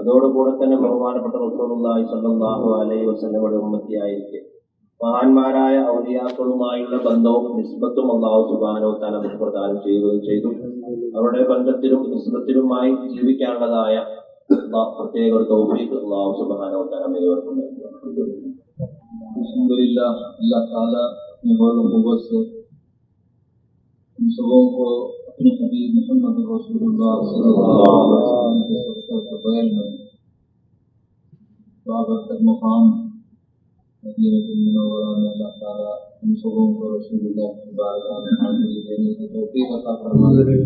അതോടുകൂടെ തന്നെ ബഹുമാനപ്പെട്ട റസൂലുള്ളാഹി സ്വല്ലല്ലാഹു അലൈഹി വസല്ലമയുടെ ഉമ്മത്തിയായിരിക്കെ മഹാന്മാരായ ഔലിയാക്കളുമായുള്ള ബന്ധവും നിസ്ബത്തും അള്ളാഹു സുബാനോ തല നമുക്ക് പ്രദാനം ചെയ്യുകയും ചെയ്തു അവരുടെ ബന്ധത്തിലും നിസ്ബത്തിലുമായി ജീവിക്കാനുള്ളതായ അള്ളാഹ് പ്രത്യേക ഒരു തൗഫീഖ് അള്ളാഹു സുബാനോ തല ഏവർക്കും നൽകി. अल्हम्दुलिल्लाह अल्लाह ताला अपनी बल कुवत से हम सबों को الحبيب محمد رسول الله صلى الله عليه وسلم بابر تک مقام مدینہ المنورہ میں اللہ تعالیٰ ہم سبوں کو رسول اللہ کی بارگاہ میں حاضری دینے کی توفیق عطا فرمائے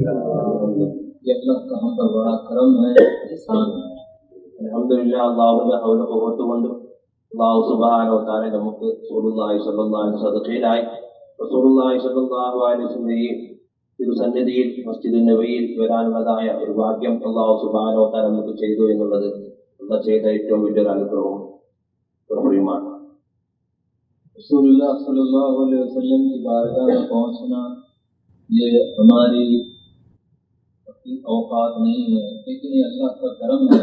یہ اللہ کا ہم پر بڑا کرم ہے احسان ہے الحمدللہ اللہ لا حول قوت الا الله سبحانه وتعالى നമുക്ക് റസൂലുള്ളാഹി സ്വല്ലല്ലാഹു അലൈഹി വസല്ലം സദഖയിലായി റസൂലുള്ളാഹി സ്വല്ലല്ലാഹു അലൈഹി വസല്ലം തിരുസന്നിധിയിൽ മസ്ജിദ് നബിയിൽ വരാനുള്ളതായ ഒരു ഭാഗ്യം അള്ളാഹു സുബാനോ തരം നമുക്ക് ചെയ്തു എന്നുള്ളത് അള്ള ചെയ്ത ഏറ്റവും വലിയൊരു അനുഗ്രഹവും പ്രഭുയുമാണ് رسول اللہ صلی اللہ علیہ وسلم کی بارگاہ میں پہنچنا یہ ہماری اوقات نہیں ہے لیکن یہ اللہ کا کرم ہے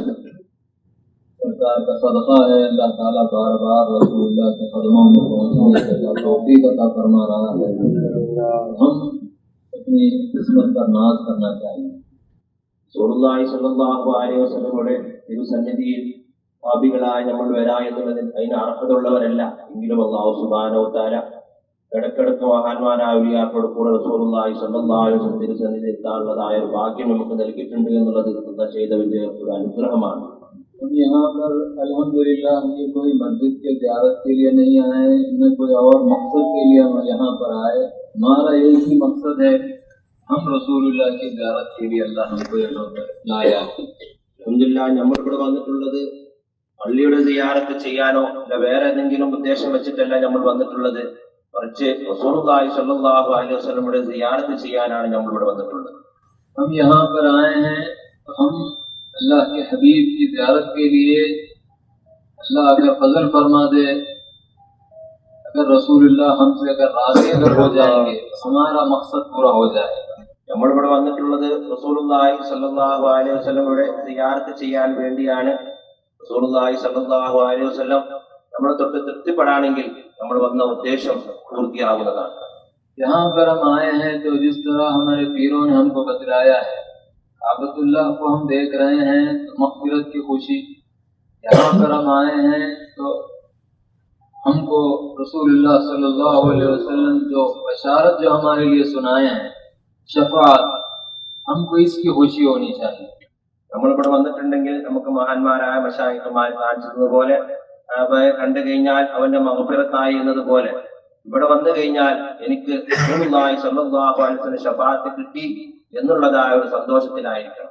سرکار کا صدقہ ہے اللہ تعالیٰ بار بار رسول اللہ کے قدموں میں پہنچنے سے اللہ توفیق عطا فرما رہا ہے ہم अपनी किस्मत पर नाज करना चाहिए റസൂലുള്ളാഹി സ്വല്ലല്ലാഹു അലൈഹി വസല്ലമയുടെ തിരുസന്നിധിയിൽ പാപികളായ നമ്മൾ വരാ എന്നുള്ളതിൽ അതിന് അർഹതയുള്ളവരല്ല എങ്കിലും അള്ളാഹു സുബാനോ താര ഇടക്കിടക്ക് മഹാന്മാരായ ഉലിയാക്കളുടെ കൂടെ റസൂലുള്ളാഹി സ്വല്ലല്ലാഹു അലൈഹി വസല്ലം തിരുസന്നിധി എത്താനുള്ളതായ ഒരു ഭാഗ്യം നമുക്ക് നൽകിയിട്ടുണ്ട് എന്നുള്ളത് അള്ളാഹ് ചെയ്ത വലിയ ഒരു അനുഗ്രഹമാണ് हम यहाँ पर अल्हम्दुलिल्लाह ये कोई मस्जिद के ज्यारत के लिए नहीं आए न कोई और मकसद के लिए हम यहाँ पर आए हमारा एक ही मकसद है हम रसूलुल्लाह की ज्यारत के लिए अल्लाह हमको यहाँ पर लाया है അൽഹംദുലില്ലാ നമ്മൾ ഇവിടെ വന്നിട്ടുള്ളത് പള്ളിയുടെ സിയാറത്ത് ചെയ്യാനോ അല്ല വേറെ ഏതെങ്കിലും ഉദ്ദേശം വെച്ചിട്ടല്ല നമ്മൾ വന്നിട്ടുള്ളത് മറിച്ച് റസൂലുള്ളാഹി സ്വല്ലല്ലാഹു അലൈഹി വസല്ലമയുടെ സിയാറത്ത് ചെയ്യാനാണ് നമ്മൾ ഇവിടെ വന്നിട്ടുള്ളത് हम यहाँ पर आए हैं तो اللہ کے حبیب کی زیارت کے لیے اللہ اگر فضل فرما دے اگر رسول اللہ ہم سے اگر راضی اگر ہو جائیں گے ہمارا مقصد پورا ہو جائے گا۔ جہاں پر ہم آئے ہیں تو جس طرح ہمارے پیروں نے ہم کو بتلایا پورتییا آبت اللہ کو ہم دیکھ رہے ہیں تو مغفرت کی خوشی۔ یہاں پر ہم آئے ہیں تو ہم کو رسول اللہ صلی اللہ علیہ وسلم جو بشارت جو ہمارے لیے سنائے ہیں، شفاعت، ہم کو اس کی خوشی ہونی چاہیے۔ നമ്മളിവിടെ വന്നിട്ടുണ്ടെങ്കിൽ നമുക്ക് മഹാന്മാരായ കണ്ടു കഴിഞ്ഞാൽ അവന്റെ മഹഫിറത്തായി എന്നതുപോലെ ഇവിടെ വന്നു കഴിഞ്ഞാൽ എനിക്ക് സമ്മദ്വാഹത്തിന് ഷഫാത്ത് കിട്ടി എന്നുള്ളതായ ഒരു സന്തോഷത്തിലായിരിക്കണം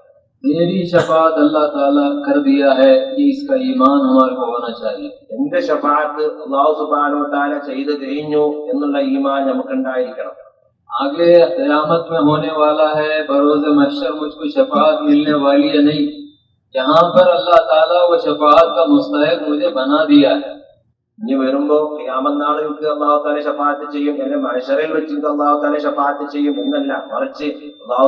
എന്റെ ഷഫാത്ത് അള്ളാഹു സുബാനോ താല ചെയ്ത് കഴിഞ്ഞു എന്നുള്ള ഈമാൻ നമുക്കുണ്ടായിരിക്കണം. آگے قیامت میں ہونے والا ہے بروز محشر مجھ کو شفاعت ملنے والی ہے نہیں یہاں پر اللہ تعالیٰ وہ شفاعت کا مستحق مجھے بنا دیا ہے ഇനി വരുമ്പോ ഖിയാമത്ത് അള്ളാഹുത്താലെ അള്ളാഹു താല ഷഫാഅത്ത് ചെയ്യും. എന്നെ മനുഷ്യരിൽ വെച്ച് അള്ളാഹുത്താലെ ശപാത്ത് ചെയ്യും എന്നല്ല. മറിച്ച് അള്ളാഹു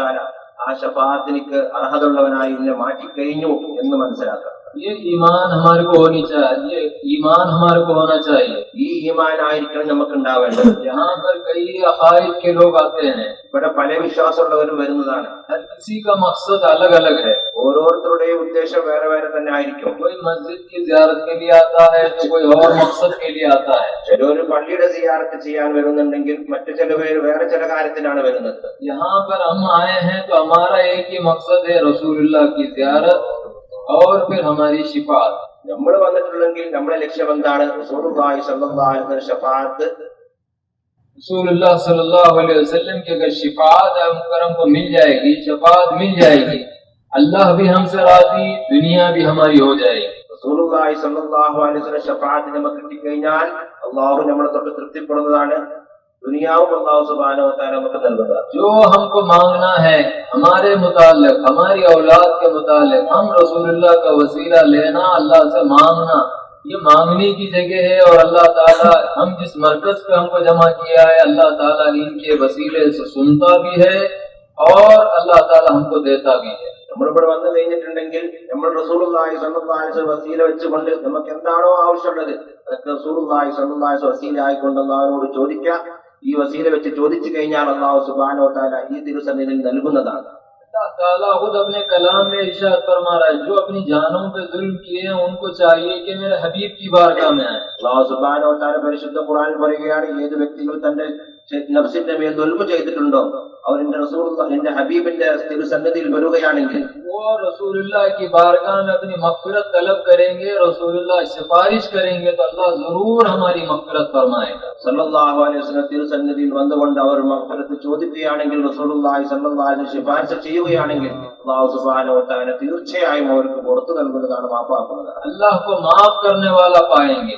തആല ആ ശപാത്തിനിക്ക് അർഹതയുള്ളവനായി എന്നെ മാറ്റിക്കഴിഞ്ഞു എന്ന് മനസ്സിലാക്കണം. ये ईमान हमारे को होनी चाहिए ईमान हमारे को होना चाहिए ഈ ഈമാനായിരിക്കണം നമുക്ക് ഉണ്ടാവേണ്ടത് यहाँ पर कई अकायद के लोग आते हैं ഇവിടെ പല വിശ്വാസമുള്ളവരും വരുന്നതാണ് हर किसी का मकसद अलग अलग है ഓരോരുത്തരുടെയും ഉദ്ദേശം വേറെ വേറെ തന്നെ ആയിരിക്കും कोई मस्जिद की जियारत के लिए आता है तो कोई और मकसद के लिए आता है ചിലര് പള്ളിയുടെ സിയാറത്ത് ചെയ്യാൻ വരുന്നുണ്ടെങ്കിൽ മറ്റു ചില പേര് വേറെ ചില കാര്യത്തിനാണ് വരുന്നത് यहाँ पर हम आए हैं तो हमारा एक ही मकसद है रसूलुल्लाह की जियारत और फिर हमारी शिफात। നമ്മൾ വന്നിട്ടുള്ളെങ്കിൽ നമ്മുടെ ലക്ഷ്യം എന്താണ് റസൂലുള്ളാഹി സ്വല്ലല്ലാഹു അലൈഹി വസല്ലം ഷഫാഅത്ത് റസൂലുള്ളാह सल्लल्लाहु अलैहि वसल्लम की अगर शिफात मुकरम को मिल जाएगी शफात मिल जाएगी अल्लाह भी हमसे राजी दुनिया भी हमारी हो जाएगी। റസൂലുള്ളാഹി സ്വല്ലല്ലാഹു അലൈഹി വസല്ലം ഷഫാഅത്ത് നമുക്ക് കിട്ടി കഴിഞ്ഞാൽ അല്ലാഹു നമ്മളെ തൊട്ട് തൃപ്തിപ്പെടുന്നതാണ് دنیا اللہ سبحانہ و تعالیٰ مقدر بتا جو ہم کو مانگنا ہے ہمارے متعلق ہماری اولاد کے متعلق ہم رسول اللہ کا وسیلہ لینا اللہ سے مانگنا یہ مانگنے کی جگہ ہے اور اللہ تعالیٰ ہم جس مرکز پہ ہم کو جمع کیا ہے اللہ تعالیٰ ان کے وسیلے سے سنتا بھی ہے اور اللہ تعالیٰ ہم کو دیتا بھی ہے നമ്മളിവിടെ കഴിഞ്ഞിട്ടുണ്ടെങ്കിൽ നമ്മൾ വസീല വെച്ചുകൊണ്ട് നമുക്ക് എന്താണോ ആവശ്യമുള്ളത് അതൊക്കെ വസീല ചോദിക്കാം ഈ വസീല വെച്ച് ചോദിച്ചു കഴിഞ്ഞാൽ അള്ളാഹു സുബാനോ താല ഈ തിരുസന്നിധി നൽകുന്നതാണ്. تعالیٰ خود اپنے کلام میں ارشاد فرما رہا ہے جو اپنی جانوں پہ ظلم کیے ہیں ان کو چاہیے کہ میرے حبیب کی بارگاہ میں آئے اللہ سبحانہ و تعالی പരിശുദ്ധ ഖുർആൻ പറയുകയാണ് ഏത് വ്യക്തികൾ തന്റെ നഫ്സിന്റെ മേൽ ദുൽമ ചെയ്തിട്ടുണ്ടോ അവർ എന്റെ റസൂൽ എന്റെ ഹബീബിന്റെ തിരുസന്നിധിയിൽ വരികയാണെങ്കിൽ वो रसूलुल्लाह की बारगाह में अपनी मगफिरत तलब करेंगे रसूलुल्लाह सिफारिश करेंगे तो अल्लाह जरूर हमारी मगफिरत फरमाएगा സല്ലല്ലാഹു അലൈഹി വസല്ലം തിരുസന്നിധിയിൽ വന്നുകൊണ്ട് അവർ മഗ്ഫിറത്ത് ചോദിക്കുകയാണെങ്കിൽ റസൂലുള്ളാഹി സല്ലല്ലാഹു അലൈഹി വസല്ലം ശുപാർശ ചെയ്യുകയാണെങ്കിൽ അല്ലാഹു സുബ്ഹാനഹു വ തആല തീർച്ചയായും അവർക്ക് പുറത്തു നൽകുന്നതാണ് മാപ്പാക്കുന്നതാണ് अल्लाह को माफ करने वाला पाएंगे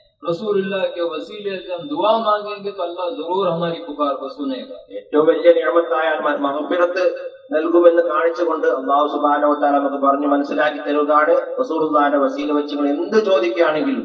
रसूलुल्लाह के वसीले से हम दुआ मांगेंगे तो अल्लाह जरूर हमारी पुकार को सुनेगा ഏറ്റവും വലിയ നിയമത്തായ മഹഫിറത്ത് നൽകുമെന്ന് കാണിച്ചുകൊണ്ട് അള്ളാഹു സുബാനവത്താല നമുക്ക് പറഞ്ഞ് മനസ്സിലാക്കി തരുകയാണ് റസൂറുല്ലാന്റെ വസീല വെച്ച് നിങ്ങൾ എന്ത് ചോദിക്കുകയാണെങ്കിലും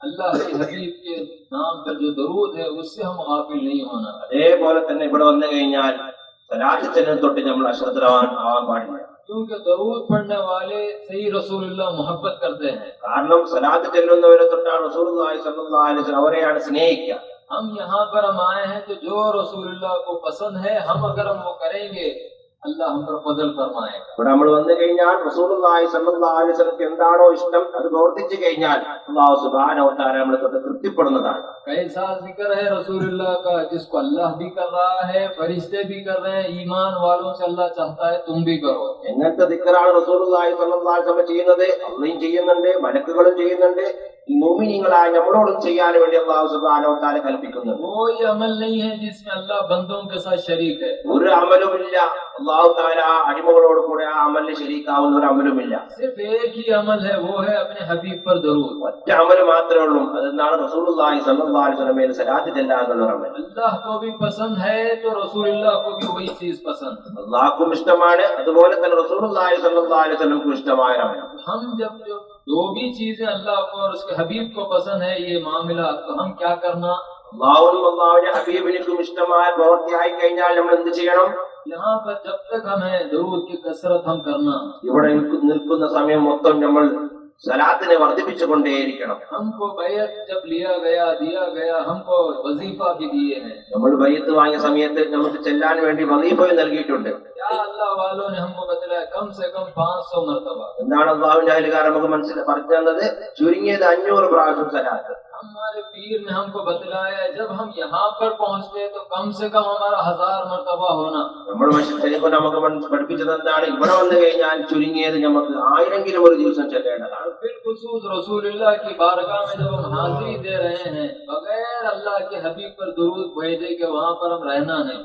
اللہ کے حبیب کے نام کا جو درود ہے اس سے ہم غافل نہیں ہونا۔ അതേപോലെ തന്നെ ഇവിടെ വന്നു കഴിഞ്ഞാൽ സലാത്തിന് തൊട്ട് നമ്മൾ അശ്രദ്ധവാൻ ആവാൻ പാടില്ല. کیونکہ درود پڑھنے والے صحیح رسول اللہ محبت کرتے ہیں۔ کارنم سلاح تنے دوٹے دوٹے رسول اللہ صلی اللہ علیہ وسلم اورے വസല്ലം سنے کیا ہم یہاں پر ہم آئے ہیں تو جو رسول اللہ کو پسند ہے ہم اگر ہم وہ کریں گے ഇവിടെ നമ്മൾ വന്നു കഴിഞ്ഞാൽ റസൂലി സല്ലാസ്ലക്ക് എന്താണോ ഇഷ്ടം അത് പ്രവർത്തിച്ചു കഴിഞ്ഞാൽ അള്ളാഹു സുബാനോട്ടാര നമ്മളെ തൊട്ട് തൃപ്തിപ്പെടുന്നതാണ്. എങ്ങനത്തെ ദിക്കറാണ് റസൂൽ ചെയ്യുന്നത്? അള്ളയും ചെയ്യുന്നുണ്ട് മലക്കുകളും ചെയ്യുന്നുണ്ട്. ഈ മോമിനിയങ്ങളായ നമ്മളോടും ചെയ്യാൻ വേണ്ടി അള്ളാഹു സുബാനോ താല കൽപ്പിക്കുന്നു. ഒരു അമലുമില്ല. അള്ളാഹു താല അടിമകളോട് കൂടെ ആ അമലിന് ശരീക്കാവുന്ന ഒരു അമലുമില്ല. ഒറ്റ അമൽ മാത്രമേ ഉള്ളൂ. അതെന്താണ് റസൂൽ സലമേൽ സലാത്തി ചെല്ലാന്നുള്ള അമൽ അള്ളാഹ്ക്കും ഇഷ്ടമാണ്. അതുപോലെ തന്നെ റസൂൽ സലഹ് സ്വലം ഇഷ്ടമായ അമൽ جو بھی چیزیں اللہ کو اور اس کے حبیب کو پسند ہے یہ معاملہ تو ہم کیا کرنا؟ یہاں پر جب تک ہم ہے ضرور کی کثرت ہم کرنا۔ സലാത്തിനെ വർദ്ധിപ്പിച്ചുകൊണ്ടേയിരിക്കണം. നമ്മൾ ബയ്യത്ത് വാങ്ങിയ സമയത്ത് നമുക്ക് ചെല്ലാൻ വേണ്ടി വസീഫയും നൽകിയിട്ടുണ്ട്. എന്താണ് അള്ളാഹുവിന്റെ അയൽക്കാരൻ നമുക്ക് മനസ്സിൽ പറഞ്ഞത് ചുരുങ്ങിയത് അഞ്ഞൂറ് പ്രാവശ്യം സലാത്ത്. ہمارے پیر نے ہم کو بتلایا جب ہم یہاں پر پہنچتے تو کم سے کم ہمارا ہزار مرتبہ ہونا۔ بالخصوص رسول اللہ کی بارگاہ میں جب ہم حاضری دے رہے ہیں بغیر اللہ کے حبیب پر درود بھیجے کہ وہاں پر ہم رہنا نہیں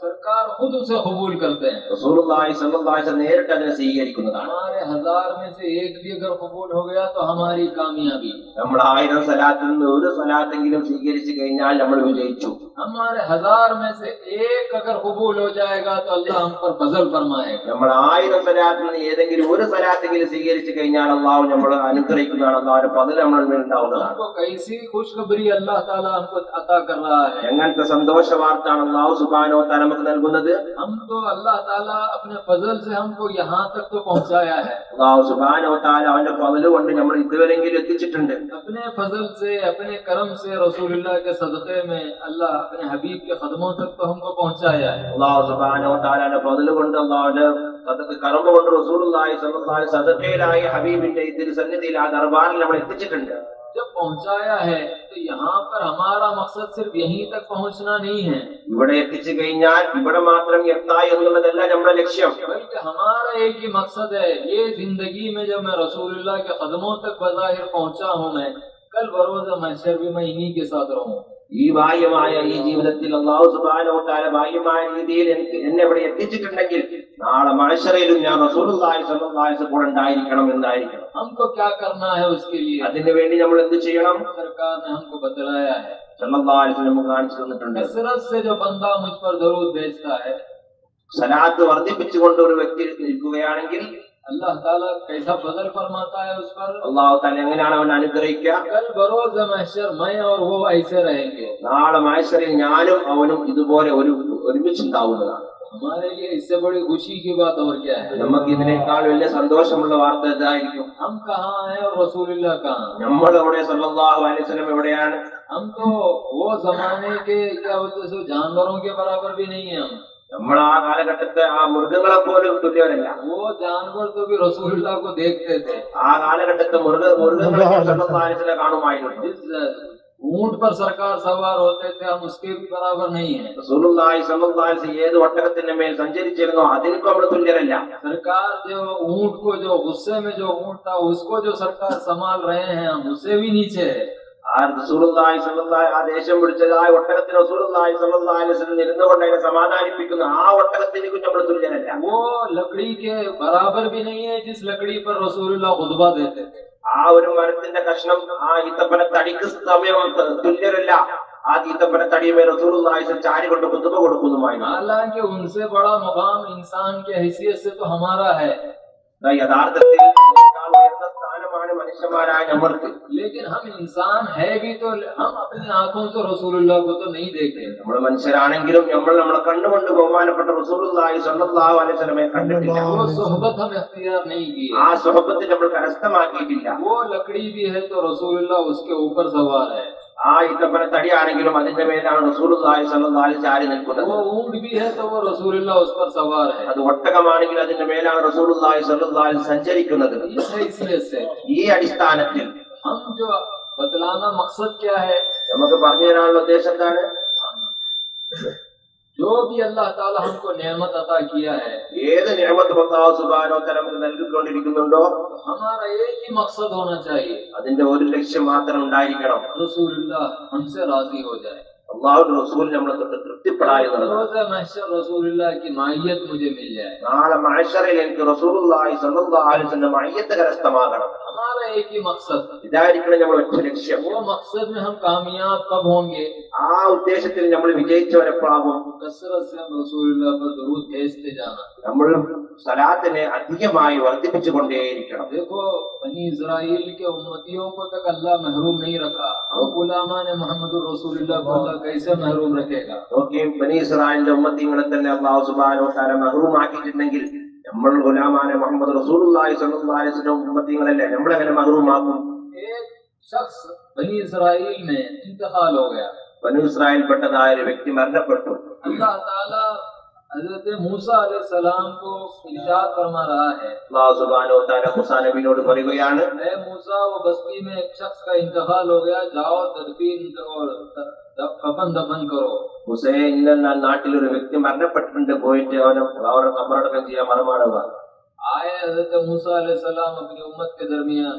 सरकार खुद उसे कबूल करते हैं റസൂലുള്ളാഹി സ്വല്ലല്ലാഹു അലൈഹി വസല്ലം നേരിട്ട് അതിനെ സ്വീകരിക്കുന്നതാണ് हमारे हजार में से एक भी अगर कबूल हो गया तो हमारी कामयाबी നമ്മൾ ആയിരം സലാത്തിൽ നിന്ന് ഒരു സലാത്തെങ്കിലും സ്വീകരിച്ചു കഴിഞ്ഞാൽ നമ്മൾ വിജയിച്ചു हमारे हजार में से एक अगर कबूल हो जाएगा तो अल्लाह हम पर फजल फरमाएगा നമ്മൾ ആയിരം സലാത്തിൽ നിന്ന് ഏതെങ്കിലും ഒരു സലാത്തെങ്കിലും സ്വീകരിച്ചു കഴിഞ്ഞാൽ അള്ളാഹു നമ്മൾ അനുഗ്രഹിക്കുന്നതാണ് അള്ളാഹുന്റെ പതിൽ നമ്മൾ മേൽ ഉണ്ടാവുന്നതാണ് हमको कैसी खुशखबरी अल्लाह ताला हमको अता कर रहा है എങ്ങനത്തെ സന്തോഷ വാർത്താണ് അള്ളാഹു സുബാനോ താല ہم کو اللہ تعالیٰ اپنے فضل سے ہم کو یہاں تک تو پہنچایا ہے۔ اپنے فضل سے اپنے کرم سے رسول اللہ کے صدقے میں اللہ اپنے حبیب کے خدموں تک تو ہم کو پہنچایا ہے۔ اللہ سبحانہ و تعالیٰ نے فضل കൊണ്ട് അള്ളാഹുവിന്റെ കർമ്മ കൊണ്ട് റസൂലുള്ളാഹി സ്വല്ലല്ലാഹു അലൈഹി വസല്ലം ഹബീബിന്റെ لائے دربان ആ ദർബാറിൽ നമ്മൾ എത്തിച്ചിട്ടുണ്ട് جب پہنچایا ہے تو یہاں پر ہمارا مقصد صرف یہیں تک پہنچنا نہیں ہے۔ ഇവിടെ എത്തിച്ചുകഴിഞ്ഞാൽ ഇവിടെ മാത്രം എത്തായി എന്നുള്ളതല്ല നമ്മുടെ ലക്ഷ്യം بلکہ ہمارا ایک ہی مقصد ہے یہ زندگی میں جب میں رسول اللہ کے قدموں تک بظاہر پہنچا ہوں میں کل بروز محشر بھی میں انہی کے ساتھ رہوں۔ ഈ ഭാഗ്യമായ ഈ ജീവിതത്തിൽ അള്ളാഹു രീതിയിൽ എന്നെ ഇവിടെ എത്തിച്ചിട്ടുണ്ടെങ്കിൽ നാളെ മഴശറയിലും ഞാൻ കൂടെ ഉണ്ടായിരിക്കണം എന്തായിരിക്കണം അതിനു വേണ്ടി നമ്മൾ എന്ത് ചെയ്യണം? സർക്കാർ തന്നിട്ടുണ്ട്. സലാത്ത് വർദ്ധിപ്പിച്ചുകൊണ്ട് ഒരു വ്യക്തി നിൽക്കുകയാണെങ്കിൽ അല്ലാഹു താല കൈസ ഫർമാതാ ഉസ് അല്ലാഹു എങ്ങനെയാണ് അവൻ അനുഗ്രഹിക്കുക? മൈ ഐസേ നാളെ മഹ്ശറിൽ ഞാനും അവനും ഇതുപോലെ ഒരു ഒരുമിച്ച് ഉണ്ടാവുന്നതാണ് ہمارے لیے اس سے بڑی خوشی کی بات اور کیا ہے നമുക്ക് ഇതിനേക്കാൾ വലിയ സന്തോഷമുള്ള വാർത്ത ഇതായിരിക്കും ہم کہاں ہیں اور رسول اللہ کہاں നമ്മൾ അവിടെ സല്ലല്ലാഹു അലൈഹി വസല്ലം എവിടെയാണ് ہم تو وہ زمانے کے کیا بولتے سو جانوروں کے برابر بھی نہیں ہیں ہم നമ്മൾ ആ കാലഘട്ടത്തെ ആ മൃഗങ്ങളെ പോലും തുല്യവരല്ല ഓ ജാൻവർ തുബി റസൂലുള്ളാഹ് കോ ദേഖ്തേ തേ ആ കാലഘട്ടത്തെ മൃഗ മൃഗങ്ങളെ സല്ലല്ലാഹു അലൈഹി വസല്ലം കാണുമായിരുന്നു ऊंट पर सरकार सवार होते थे हम उसके भी बराबर नहीं है റസൂലുള്ളാഹി സ്വല്ലല്ലാഹു അലൈഹി വസല്ലം ഏത് ഒട്ടകത്തിന്റെ മേൽ സഞ്ചരിച്ചിരുന്നോ അതിനൊക്കെ നമ്മൾ തുല്യരല്ല सरकार जो ऊंट को जो गुस्से में जो ऊंट था उसको जो सरकार संभाल रहे हैं हम उससे भी नीचे है ആ റസൂലുള്ളാഹി സ്വല്ലല്ലാഹു ആ ദേഷ്യം പിടിച്ചതായ ഒട്ടകത്തിന് റസൂലുള്ളാഹി സ്വല്ലല്ലാഹു അലൈഹി വസല്ലം ഇരുന്നു കൊണ്ട് അതിനെ സമാധാനിപ്പിക്കുന്ന ആ ഒട്ടകത്തിനും നമ്മൾ തുല്യരല്ല वो लकड़ी के बराबर भी नहीं है जिस लकड़ी पर रसूलुल्लाह खुतबा देते थे ആ ഒരു മരത്തിന്റെ കഷ്ണം ആ ഈത്തപ്പന തടിക്ക് സമയം തുല്യരല്ല. ആ സ്വല്ലല്ലാഹി അലൈഹി വസല്ലം ചാരി കൊണ്ട് കുത്തുമ കൊടുക്കുന്നതുമായി മഖാം ഇൻസാൻ ഹൈസിയത്ത് ഹമാരാ ഹൈ. യഥാർത്ഥത്തിൽ സ്ഥാനമാണ് മനുഷ്യന്മാരായ നമ്മൾക്ക് लेकिन हम इंसान है भी तो हम अपनी आंखों से रसूलुल्लाह को तो नहीं देखते നമ്മൾ മനുഷ്യരാണെങ്കിലും നമ്മൾ നമ്മളെ കണ്ടുകൊണ്ട് ബഹുമാനപ്പെട്ട റസൂലുള്ളാഹി സ്വല്ലല്ലാഹു അലൈഹി വസല്ലമയെ കണ്ടിട്ടില്ല वो सोहबत हम इख्तियार नहीं की ആ സ്വഹബത്ത് നമ്മൾ കരസ്ഥമാക്കിയിട്ടില്ല वो लकड़ी भी है तो रसूलुल्लाह उसके ऊपर सवार है ആ ഇത്തപ്പന തടിയാണെങ്കിലും അതിന്റെ മേലാണ് ചാരി നിൽക്കുന്നത്? അത് ഒട്ടകമാണെങ്കിൽ അതിന്റെ മേലാണ് റസൂൽ സഞ്ചരിക്കുന്നത്. ഈ അടിസ്ഥാനത്തിൽ നമുക്ക് പറഞ്ഞു തരാനുള്ള ഉദ്ദേശം എന്താണ്? जो भी अल्लाह ताला हमको नेमत अता किया है ഏത് നിയമത്ത് അല്ലാഹു സുബ്ഹാനഹു വ തആല നമുക്ക് നൽകിക്കൊണ്ടിരിക്കുന്നുണ്ടോ हमारा एक ही मकसद होना चाहिए അതിന്റെ ഒരു ലക്ഷ്യം മാത്രം ഉണ്ടായിരിക്കണം रसूलुल्लाह हमसे राजी हो जाए അള്ളാഹു റസൂൽ നമ്മളെ തൊട്ട് തൃപ്തിപ്പെടായി എന്നുള്ളതാണ് रोज महशर रसूलुल्लाह की माहियत मुझे मिल जाए നാളെ മഹശറിൽ എനിക്ക് റസൂലുള്ളാഹി സ്വല്ലല്ലാഹു അലൈഹി വസല്ലം മയ്യത്ത് കരസ്ഥമാകണം हमारा एक ही मकसद ഇതായിരിക്കണം നമ്മൾ ഒറ്റ ലക്ഷ്യം वो मकसद में हम कामयाब कब होंगे ആ ഉദ്ദേശത്തിൽ നമ്മൾ വിജയിച്ചവരെപ്പോഴാകും कसरत से हम रसूलुल्लाह पर दरूद भेजते जाना നമ്മൾ സലാത്തിനെ അധികമായി വർദ്ധിപ്പിച്ചുകൊണ്ടേയിരിക്കണം देखो बनी इसराइल के उम्मतियों को तक अल्लाह महरूम नहीं रखा हम गुलामा ने मोहम्मद रसूलुल्लाह को अल्लाह कैसे महरूम रखेगा നോക്കി ബനി ഇസ്രായേലിന്റെ ഉമ്മത്തിങ്ങളെ തന്നെ അള്ളാഹു സുബ്ഹാനഹു വ തആല മഹ്റൂമാക്കിയിട്ടുണ്ടെങ്കിൽ നമ്മൾ ഗുലാമാനെ മുഹമ്മദ് റസൂലി സല്ലാസ്ലം ഉമ്മത്തിങ്ങളല്ലേ? നമ്മളെങ്ങനെ മഹറൂമാക്കും ബനു ഇസ്രായേൽപ്പെട്ടതായ ഒരു വ്യക്തി മരണപ്പെട്ടു. തആല ताला हजरत मूसा सलाम को इरशाद फरमा रहा है അള്ളാഹു സുബ്ഹാനഹു വ തആല മൂസാ നബിയോട് പറയുകയാണ് ए मूसा वो बस्ती में एक शख्स का इंतकाल हो गया जाओ तदफीन और द- द- कफन दफन करो മുസേ ഇന്ന നാട്ടിൽ ഒരു വ്യക്തി മരണപ്പെട്ടിട്ടുണ്ട് പോയിട്ട് അവനെ അവരെ കബറടക്കം ചെയ്യാൻ മറമാടുക आए हजरत मूसा सलाम अपनी उम्मत के दरमियान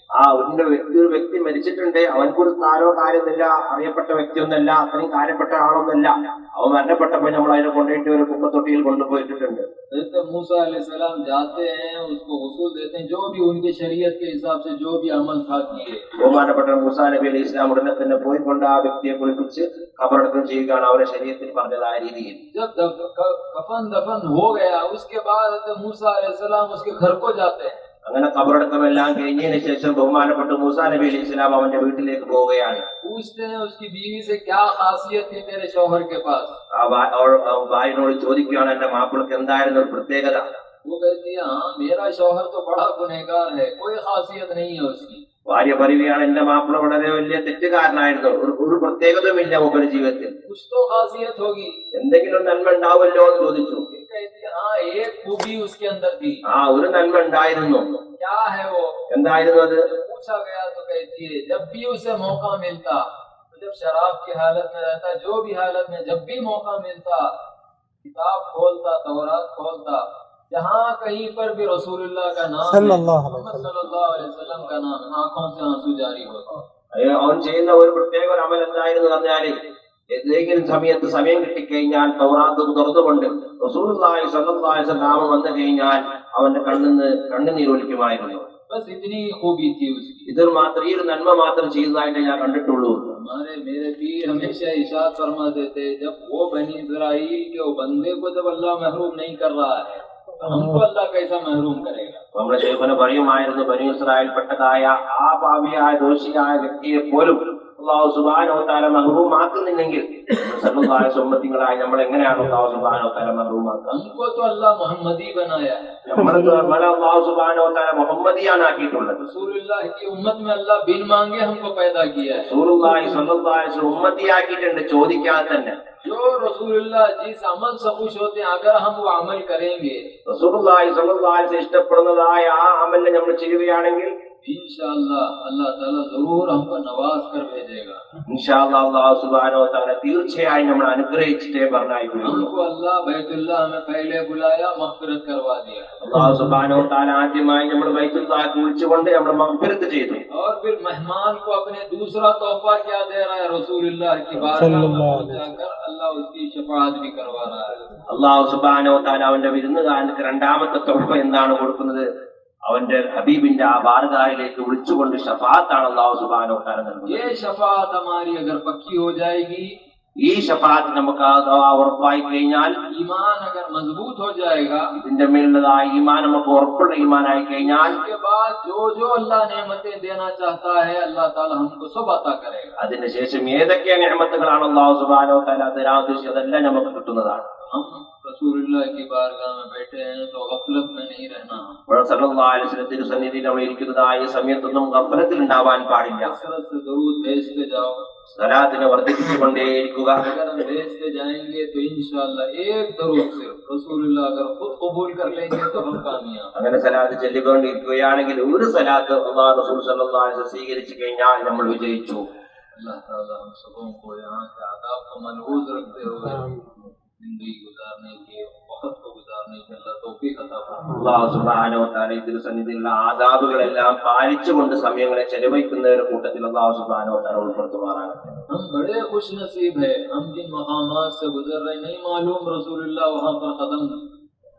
ആ ഒരു വ്യക്തി ഒരു വ്യക്തി മരിച്ചിട്ടുണ്ട് അവൻക്കൊരു സ്ഥാനോ കാര്യമൊന്നുമില്ല അറിയപ്പെട്ട വ്യക്തിയൊന്നല്ല അത്രയും കാര്യപ്പെട്ട ആളൊന്നല്ല അവൻ മരണപ്പെട്ടപ്പോൾ നമ്മൾ അതിനെ കൊണ്ടുപോയിട്ട് ഒരു കുപ്പത്തൊട്ടിയിൽ കൊണ്ടുപോയിട്ടുണ്ട് हजरत मूसा सलाम जाते हैं उसको उसूल देते हैं जो भी उनके शरीयत के हिसाब से जो भी अमल था किए ബഹുമാനപ്പെട്ട മൂസാ നബി അലൈഹി ഇസ്ലാം ഉടനെ തന്നെ പോയിക്കൊണ്ട് ആ വ്യക്തിയെ കുളിപ്പിച്ച് കബറടക്കം ചെയ്യുകയാണ് അവരെ ശരീരത്തിൽ പറഞ്ഞതായ രീതിയിൽ जब दफ, क- कफन दफन हो गया उसके बाद हजरत मूसा सलाम उसके घर को जाते हैं അങ്ങനെ കബറടക്കമെല്ലാം കഴിഞ്ഞതിന് ശേഷം ബഹുമാനപ്പെട്ട മൂസാ നബി അലൈഹി ഇസ്ലാം അവന്റെ വീട്ടിലേക്ക് പോവുകയാണ്. ഭാര്യനോട് ചോദിക്കുകയാണ് എന്റെ മാപ്പിളക്ക് എന്തായിരുന്നു ഒരു പ്രത്യേകത? ഭാര്യ പറയുകയാണ് എന്റെ മാപ്പിള വളരെ വലിയ തെറ്റുകാരനായിരുന്നു ഒരു പ്രത്യേകതയുമില്ല ഉപരി ജീവിതത്തിൽ എന്തെങ്കിലും നന്മ ഉണ്ടാവുമല്ലോ? എന്ന് ചോദിച്ചു. ہاں، جب بھی اسے موقع ملتا جب شراب کی حالت میں رہتا جو بھی حالت میں جب بھی موقع ملتا کتاب کھولتا تورات کھولتا جہاں کہیں پر بھی رسول اللہ کا نام صلی اللہ علیہ وسلم۔ کا نام آنکھوں سے آنسو جاری ہوتا۔ അവൻ ചെയ്യുന്ന ഒരു പ്രത്യേക ഒരു അമൽ എന്തായിരുന്നു പറഞ്ഞാല് ഏതെങ്കിലും സമയത്ത് സമയം കിട്ടിക്കഴിഞ്ഞാൽ തൗറാത്ത് തുറന്നുകൊണ്ട് റസൂലുള്ളാഹി സ്വല്ലല്ലാഹു അലൈഹി വസല്ലം നാമം വന്നു കഴിഞ്ഞാൽ അവന്റെ കണ്ണിന്ന് കണ്ണുനീരൊലിക്കുമായിരുന്നു बस इतनी ही खूबी थी उसकी ഇത് മാത്രം ഈ ഒരു നന്മ മാത്രം ചെയ്യുന്നതായിട്ട് ഞാൻ കണ്ടിട്ടുള്ളൂ हमारे मेरे पीर हमेशा इशाद फरमा देते जब वो बनी इसराइल के वो बंदे को जब अल्लाह महरूम नहीं कर रहा है तो हमको अल्लाह कैसा महरूम करेगा നമ്മുടെ ശേഖന പറയുമായിരുന്നു ബനു ഇസ്രായേൽപ്പെട്ടതായ ആ പാപിയായ ദോഷിയായ വ്യക്തിയെ പോലും അള്ളാഹു സുബാനോ താല മഹറൂമാക്കുന്നില്ലെങ്കിൽ സർവ്വതായ സമ്മതികളായി നമ്മൾ എങ്ങനെയാണ് അള്ളാഹു സുബാനോ താല മഹറൂമാക്കുക हमको तो अल्लाह मोहम्मदी बनाया है നമ്മൾ നമ്മളെ അള്ളാഹു സുബാനോ താല മുഹമ്മദിയാണ് ആക്കിയിട്ടുള്ളത് रसूलुल्लाह की उम्मत में अल्लाह बिन मांगे हमको पैदा किया है റസൂലുള്ളാഹി സ്വല്ലല്ലാഹു അലൈഹി വസല്ലം ഉമ്മത്തിയാക്കിയിട്ടുണ്ട് ചോദിക്കാതെ തന്നെ जो रसूलुल्लाह जिस अमल से खुश होते हैं अगर हम वो अमल करेंगे റസൂലുള്ളാഹി സ്വല്ലല്ലാഹു അലൈഹി വസല്ലം ഇഷ്ടപ്പെടുന്നതായ ആ അമലിനെ നമ്മൾ ചെയ്യുകയാണെങ്കിൽ इंशाअल्लाह अल्लाह ताला जरूर हमको नवाज कर भेजेगा ഇൻഷാ അല്ലാഹ് അള്ളാഹു സുബാനോ താല തീർച്ചയായും നമ്മൾ അനുഗ്രഹിച്ചിട്ടേ പറഞ്ഞായിരിക്കും हमको अल्लाह बैतुल्लाह में पहले बुलाया मगफिरत करवा दिया അള്ളാഹു സുബാനോ താല ആദ്യമായി നമ്മൾ ബൈത്തുല്ലാഹ് വിളിച്ചുകൊണ്ട് നമ്മൾ മഗ്ഫിറത്ത് ചെയ്തു और फिर मेहमान को अपने दूसरा तोहफा क्या दे रहा है रसूलुल्लाह की बारगाह में सल्लल्लाहु अलैहि पहुंचाकर अल्लाह उसकी शफाअत भी करवा रहा है അള്ളാഹു സുബാനോ താല അവന്റെ വിരുന്നുകാരനക്ക് രണ്ടാമത്തെ തൊഴ എന്താണ് കൊടുക്കുന്നത് അവന്റെ ഹബീബിന്റെ ആ ബാറുകായിലേക്ക് വിളിച്ചുകൊണ്ട് ഷഫാത്താണ് അള്ളാഹു സുബാനോ നൽകുന്നത്. ഈ ഷഫാത്ത് നമുക്ക് ഉറപ്പായി കഴിഞ്ഞാൽ ഈമാൻ അഗർ മസ്ബൂത് ഹോ ജായേഗ ഇതിന്റെ മേലുള്ളതായ ഈമാൻ നമുക്ക് ഉറപ്പുള്ള ഈമാനായി കഴിഞ്ഞാൽ ജോ ജോ അല്ലാഹ് നിയമത്തെ ദേനാ ചാഹത്താ ഹൈ അല്ലാഹ് തആല ഹംകോ സബ് അതാ കരേഗ. അതിനുശേഷം ഏതൊക്കെ നിയമത്തുകളാണ് അള്ളാഹു സുബാനോ വ തആല ഉദ്ദേശിച്ചതെല്ലാം നമുക്ക് കിട്ടുന്നതാണ്. हम रसूलुल्लाह की बारगाह में बैठे हैं तो गफलत में नहीं रहना അപ്പോൾ സല്ലല്ലാഹു അലൈഹി വസല്ലം തിരുസന്നിധിയിൽ നമ്മൾ ഇരിക്കുന്നതായ ഈ സമയത്തൊന്നും ഗഫലത്തിൽ ഉണ്ടാവാൻ പാടില്ല कसरत से जरूर भेजते जाओ സലാത്തിനെ വർദ്ധിപ്പിച്ചുകൊണ്ടേയിരിക്കുക अगर हम भेजते जाएंगे तो इंशाल्लाह एक दरूद सिर्फ रसूलुल्लाह अगर खुद कबूल कर लेंगे तो हम कामयाब അങ്ങനെ സലാത്ത് ചൊല്ലിക്കൊണ്ടിരിക്കുകയാണെങ്കിൽ ഒരു സലാത്ത് അള്ളാഹു റസൂൽ സല്ലല്ലാഹു അലൈഹി വസല്ലം സ്വീകരിച്ചു കഴിഞ്ഞാൽ നമ്മൾ വിജയിച്ചു अल्लाह ताला हम सबों को यहाँ के आदाब को मनहूज रखते हुए जिंदगी गुजारने की वक्त को गुजारने की अल्लाह तौफीक अता फरमाए അള്ളാഹു സുബ്ഹാനഹു വ തആല ഈ തിരുസന്നിധിയിലുള്ള ആദാബുകളെല്ലാം പാലിച്ചുകൊണ്ട് സമയങ്ങളെ ചെലവഴിക്കുന്നവരുടെ കൂട്ടത്തിൽ അള്ളാഹു സുബ്ഹാനഹു വ തആല ഉൾപ്പെടുത്തുമാറാകട്ടെ हम बड़े खुश नसीब है हम जिन मकामात से गुजर रहे नहीं मालूम रसूलुल्लाह वहाँ पर कदम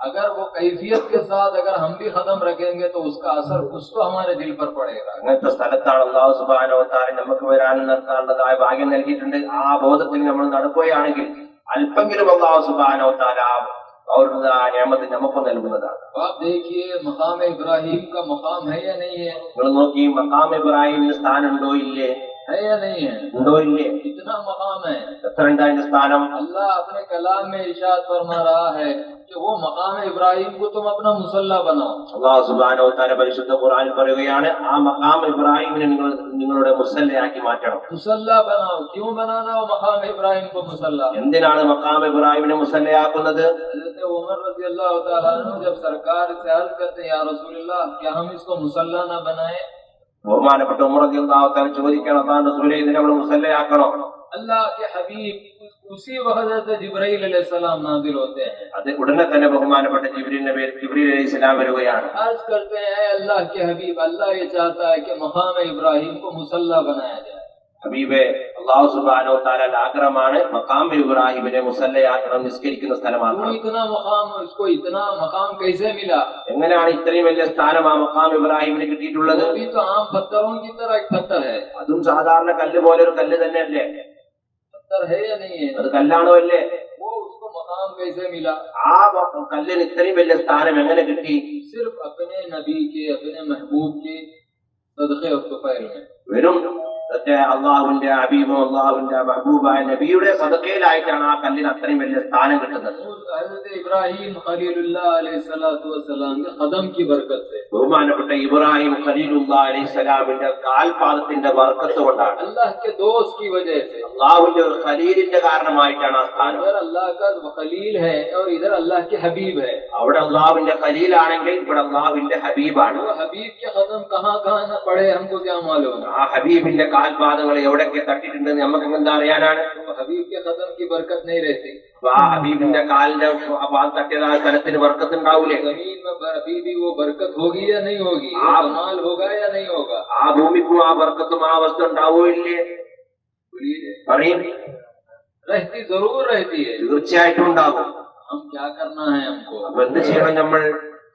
اگر وہ کیفیت کے ساتھ اگر ہم بھی ختم رکھیں گے تو اس کا اثر اس کو ہمارے دل پر پڑے گا۔ സ്ഥലത്താണ് അള്ളാഹു സുബാന നമുക്ക് വരാൻ നിർത്താനുള്ളതായ ഭാഗ്യം നൽകിയിട്ടുണ്ട് ആ ബോധത്തിൽ നമ്മൾ നടക്കുകയാണെങ്കിൽ അല്പെങ്കിലും അള്ളാഹു സുബാന اور نعمت نمک کو نلگنതാണ് آپ دیکھیے مقام ابراہیم کا مقام ہے یا نہیں ہے؟ നിങ്ങൾ നോക്കി മക്കാം ഇബ്രാഹിമിന് സ്ഥാനമുണ്ടോ ഇല്ലേ ہے یا نہیں ہے؟ ഉണ്ടോ ഇല്ലേ کتنا مقام ہے؟ اللہ اپنے کلام میں ارشاد فرما رہا ہے کہ وہ مقام ابراہیم کو تم اپنا مسلح بناؤ۔ അള്ളാഹു സുബ്ഹാനഹു വതആല പരിശുദ്ധ ഖുർആനിൽ പറയുകയാണ് مقام ابراہیم نے നിങ്ങൾ നിങ്ങളുടെ മുസല്ലയാക്കി മാറ്റണം مسلح بناؤ۔ کیوں بنانا وہ مقام ابراہیم کو مسلح എന്തിനാണ് മഖാം ഇബ്രാഹിമിനെ മുസല്ലയാക്കുന്നത് حضرت عمر رضی اللہ تعالیٰ عنہ جب سرکار سے عرض کرتے ہیں یا رسول اللہ کیا ہم اس کو مسلح نہ بنائیں؟ ബഹുമാനപ്പെട്ട ഉമ്രദ്യാവത്താൻ ചോദിക്കണം താൻ റസൂലെ അവിടെ മുസല്ലയാക്കണോ? അത് ഉടനെ തന്നെ ബഹുമാനപ്പെട്ട ജിബ്രീൽ ജിബ്രീൽ വരികയാണ്. അള്ളാഹ് ഹബീബ് അല്ലാഹ് ചാഹതാ ഹൈ കി ഇബ്രാഹിം കോ മുസല്ല ബനായ ഹബീബെ അള്ളാഹു സുബാനോ താലാൽ ആഗ്രഹമാണ് മക്കാം ഇബ്രാഹിമിനെ മുസല്ലയാക്കണം നിസ്കരിക്കുന്ന സ്ഥലമാണ് എങ്ങനെയാണ് ഇത്രയും വലിയ സ്ഥാനം ആ മക്കാം ഇബ്രാഹിമിന് കിട്ടിയിട്ടുള്ളത്? അതും സാധാരണ കല്ല് പോലെ ഒരു കല്ല് തന്നെ അല്ലേ? അത് കല്ലാണോ അല്ലേ? ആ കല്ലിന് ഇത്രയും വലിയ സ്ഥാനം എങ്ങനെ കിട്ടി? വെറും അള്ളാഹുവിന്റെ അബീബോ അള്ളാഹുവിന്റെ മഹബൂബായ നബിയുടെ സദക്കയിലായിട്ടാണ് ആ കല്ലിന് അത്രയും വലിയ സ്ഥാനം കിട്ടുന്നത്. ഇബ്രാഹിം ബഹുമാനപ്പെട്ട ഇബ്രാഹിം ഖലീലുല്ലാ അലൈഹി കാൽപാദത്തിന്റെ വർക്കത്ത് കൊണ്ടാണ്. അള്ളാഹുവിന്റെ ഒരു ഖലീലിന്റെ കാരണമായിട്ടാണ് ആ സ്ഥാനം. അവിടെ അള്ളാഹുവിന്റെ ഖലീൽ ആണെങ്കിൽ ഇവിടെ അള്ളാഹുവിന്റെ ഹബീബാണ്. ഹബീബ് ഹബീബിന്റെ കാൽപാദങ്ങൾ എവിടെയൊക്കെ തട്ടിയിട്ടുണ്ടെന്ന് നമുക്ക് എന്താ അറിയാനാണ് वो हबीब के कदम की बरकत नहीं रहती അപ്പൊ ആ ഹബീബിന്റെ കാലിന്റെ ആ പാദം തട്ടിയത് ആ സ്ഥലത്തിന് വർക്കത്ത് ഉണ്ടാവൂലേ जमीन में अभी भी वो बरकत होगी या नहीं होगी वो आप- कमाल होगा या नहीं होगा ആ ഭൂമിക്കും ആ വർക്കത്തും ആ അവസ്ഥ ഉണ്ടാവോ ഇല്ലേ बोलिए പറയും रहती जरूर रहती है തീർച്ചയായിട്ടും ഉണ്ടാകും हम क्या करना है हमको അപ്പൊ എന്ത് ചെയ്യണം നമ്മൾ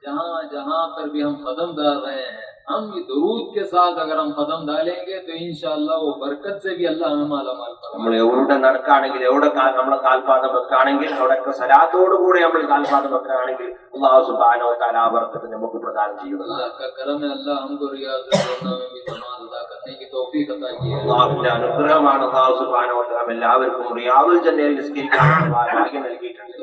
जहाँ जहाँ पर भी हम कदम डाल रहे हैं हम ये दरूद के साथ अगर हम कदम डालेंगे तो इंशाल्लाह वो बरकत से भी अल्लाह हमें माला माल നമ്മൾ എവിടെ നടക്കുകയാണെങ്കിൽ എവിടെ കാ- നമ്മളെ കാൽപാദം വെക്കുകയാണെങ്കിൽ അവിടെയൊക്കെ സലാത്തോടുകൂടി നമ്മൾ കാൽപാദം വെക്കുകയാണെങ്കിൽ അള്ളാഹു സുബാനോ കാലാവർക്കത്ത് നമുക്ക് പ്രദാനം ചെയ്യുന്നതാണ് अल्लाह का करम है अल्लाह हमको रियाज करना में भी नमाज अदा करने की तौफीक अता की है അള്ളാഹുവിന്റെ അനുഗ്രഹമാണ് അള്ളാഹു സുബാനോ നാം എല്ലാവർക്കും റിയാദുൽ ജന്നയിൽ നിസ്കരിക്കാൻ ഭാഗ്യം നൽകിയിട്ടുണ്ട്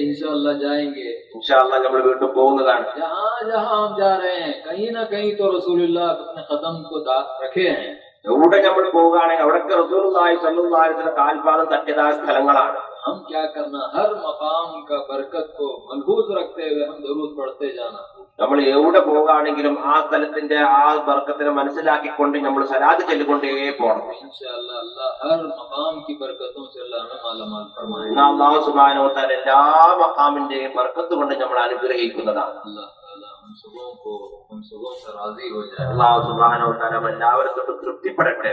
इंशाल्लाह जाएंगे ഇൻഷാ അല്ലാഹ് നമ്മൾ വീണ്ടും പോകുന്നതാണ് जहाँ जहाँ हम जा रहे हैं कहीं ना कहीं तो रसूलुल्लाह अपने कदम को दाग रखे हैं എവിടെ നമ്മൾ പോവുകയാണെങ്കിൽ അവിടൊക്കെ റസൂലുള്ളാഹി സ്വല്ലല്ലാഹു അലൈഹി വസല്ലം കാൽപാദം തട്ടിയതായ സ്ഥലങ്ങളാണ് हम क्या करना हर मकाम का बरकत को मलहूज रखते हुए हम जरूर पढ़ते जाना നമ്മൾ എവിടെ പോവുകയാണെങ്കിലും ആ സ്ഥലത്തിന്റെ ആ ബർക്കത്തിനെ മനസ്സിലാക്കിക്കൊണ്ട് നമ്മൾ സലാത്ത് ചൊല്ലിക്കൊണ്ടേ പോകണം इंशाल्लाह अल्लाह हर मकाम की बरकतों से अल्लाह हमें माला माल फरमाए എന്നാൽ അള്ളാഹു സുബ്ഹാനഹു വ തആല എല്ലാ മക്കാമിന്റെയും ബർക്കത്ത് കൊണ്ട് നമ്മൾ അനുഗ്രഹിക്കുന്നതാണ് अल्लाह ताला हम सबों को हम सबों से राजी हो जाए അള്ളാഹു സുബ്ഹാനഹു വ തആല എല്ലാവരും തൊട്ട് തൃപ്തിപ്പെടട്ടെ